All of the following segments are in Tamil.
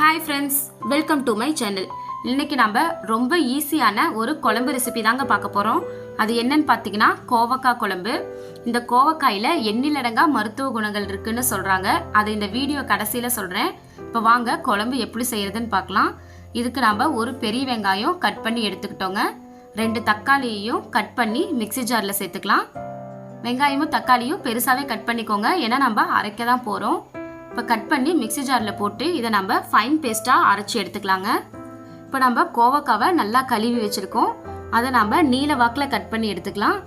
Hi friends welcome to my channel இன்னைக்கு நம்ம ரொம்ப ஈஸியான ஒரு குழம்பு ரெசிபி தாங்க பார்க்க போகிறோம் அது என்னன்னு பார்த்தீங்கன்னா கோவக்காய் குழம்பு. இந்த கோவக்காயில் எண்ணிலடங்கா மருத்துவ குணங்கள் இருக்குன்னு சொல்கிறாங்க அது இந்த வீடியோ கடைசியில் சொல்கிறேன் இப்போ வாங்க குழம்பு எப்படி செய்கிறதுன்னு பார்க்கலாம். இதுக்கு நம்ம ஒரு பெரிய வெங்காயம் கட் பண்ணி எடுத்துக்கிட்டோங்க. ரெண்டு தக்காளியையும் கட் பண்ணி மிக்ஸி ஜாரில் சேர்த்துக்கலாம். வெங்காயமும் தக்காளியும் பெருசாகவே கட் பண்ணிக்கோங்க. ஏன்னா நம்ம அரைக்க தான் போகிறோம் இப்போ கட் பண்ணி மிக்ஸி ஜாரில் போட்டு இதை நம்ம ஃபைன் பேஸ்ட்டாக அரைச்சி எடுத்துக்கலாங்க. இப்போ நம்ம கோவக்காவை நல்லா கழுவி வச்சுருக்கோம். அதை நம்ம நீல வாக்கில் கட் பண்ணி எடுத்துக்கலாம்.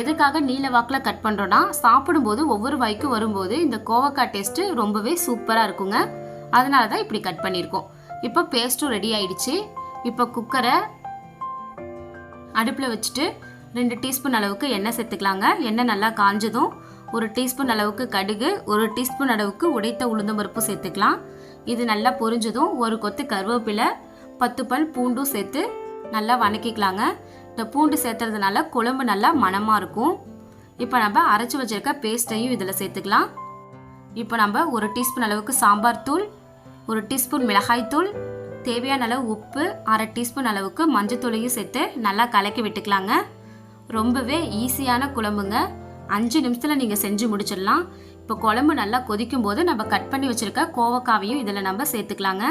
எதுக்காக நீல வாக்கில் கட் பண்ணுறோன்னா சாப்பிடும்போது ஒவ்வொரு வாய்க்கும் வரும்போது இந்த கோவக்காய் டேஸ்ட்டு ரொம்பவே சூப்பராக இருக்குங்க. அதனால தான் இப்படி கட் பண்ணியிருக்கோம். இப்போ பேஸ்ட்டும் ரெடி ஆயிடுச்சு. இப்போ குக்கரை அடுப்பில் வச்சுட்டு ரெண்டு டீஸ்பூன் அளவுக்கு எண்ணெய் சேர்த்துக்கலாங்க. எண்ணெய் நல்லா காஞ்சதும் ஒரு டீஸ்பூன் அளவுக்கு கடுகு ஒரு டீஸ்பூன் அளவுக்கு உடைத்த உளுந்தம்பருப்பு சேர்த்துக்கலாம். இது நல்லா பொரிஞ்சதும் ஒரு கொத்து கருவேப்பிலை பத்து பல் பூண்டும் சேர்த்து நல்லா வணக்கிக்கலாங்க. இந்த பூண்டு சேர்த்துறதுனால குழம்பு நல்லா மணமாக இருக்கும். இப்போ நம்ம அரைச்சி வச்சிருக்க பேஸ்ட்டையும் இதில் சேர்த்துக்கலாம். இப்போ நம்ம ஒரு டீஸ்பூன் அளவுக்கு சாம்பார் தூள் ஒரு டீஸ்பூன் மிளகாய் தூள் தேவையான அளவு உப்பு அரை டீஸ்பூன் அளவுக்கு மஞ்சத்தூளையும் சேர்த்து நல்லா கலக்கி விட்டுக்கலாங்க. ரொம்பவே ஈஸியான குழம்புங்க. அஞ்சு நிமிஷத்தில் நீங்கள் செஞ்சு முடிச்சிடலாம். இப்போ குழம்பு நல்லா கொதிக்கும் போது நம்ம கட் பண்ணி வச்சிருக்க கோவக்காவையும் இதில் நம்ம சேர்த்துக்கலாங்க.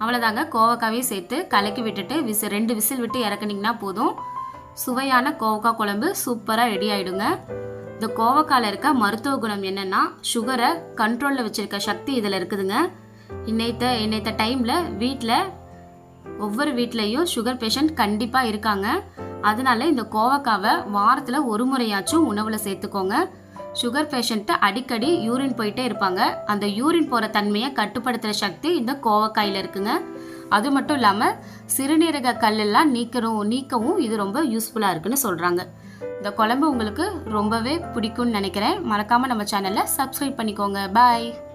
அவ்வளோதாங்க கோவக்காவையும் சேர்த்து கலக்கி விட்டுட்டு விசில் ரெண்டு விசில் விட்டு இறக்குனீங்கன்னா போதும். சுவையான கோவக்காய் குழம்பு சூப்பராக ரெடி ஆகிடுங்க இந்த கோவக்காயில் இருக்க மருத்துவ குணம் என்னன்னா சுகரை கண்ட்ரோலில் வச்சுருக்க சக்தி இதில் இருக்குதுங்க. இன்னைத்த இன்னைத்த டைமில் வீட்டில் ஒவ்வொரு வீட்லேயும் சுகர் பேஷண்ட் கண்டிப்பாக இருக்காங்க. அதனால இந்த கோவக்காவை வாரத்தில் ஒரு முறையாச்சும் உணவில் சேர்த்துக்கோங்க. சுகர் பேஷண்ட்டு அடிக்கடி யூரின் போயிட்டே இருப்பாங்க. அந்த யூரின் போகிற தன்மையை கட்டுப்படுத்துகிற சக்தி இந்த கோவக்காயில் இருக்குங்க. அது மட்டும் இல்லாமல் சிறுநீரக கல்லெல்லாம் நீக்கிறோம் நீக்கவும் இது ரொம்ப யூஸ்ஃபுல்லாக இருக்குன்னு சொல்கிறாங்க இந்த குழம்பு உங்களுக்கு ரொம்பவே பிடிக்கும்னு நினைக்கிறேன். மறக்காமல் நம்ம சேனலை சப்ஸ்கிரைப் பண்ணிக்கோங்க. பாய்